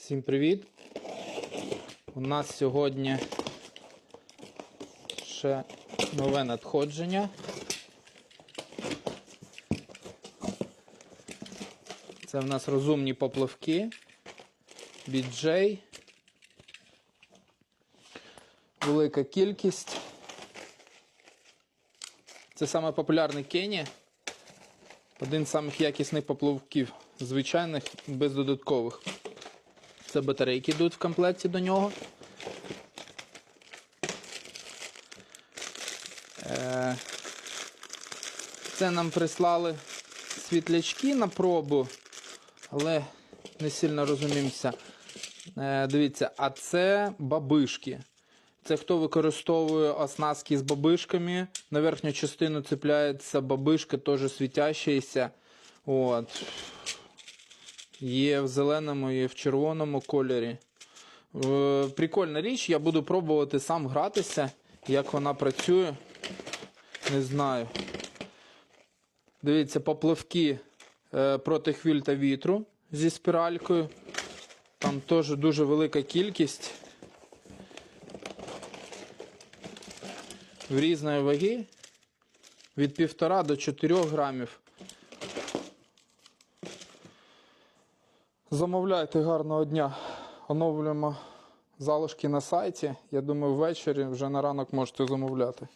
Всім привіт! У нас сьогодні ще нове надходження. Це в нас розумні попливки. BJ. Велика кількість. Це саме популярний Кені. Один з самих якісних попливків, звичайних, без додаткових. Це батарейки йдуть в комплекті до нього. Е, Це нам прислали світлячки на пробу, але не сильно розуміємося. Е, Дивіться, а це бабишки. Це хто використовує оснастки з бабишками. На верхню частину цепляється бабишка, теж світящаяся. От. Є в зеленому, є в червоному кольорі. Е, Прикольна річ, я буду пробувати сам гратися, як вона працює. Не знаю. Дивіться, попливки е, проти хвиль та вітру зі спіралькою. Там теж дуже велика кількість. В різної ваги від 1,5 до 4 грамів. Замовляйте гарного дня. Оновлюємо залишки на сайті. Я думаю, ввечері вже на ранок можете замовляти.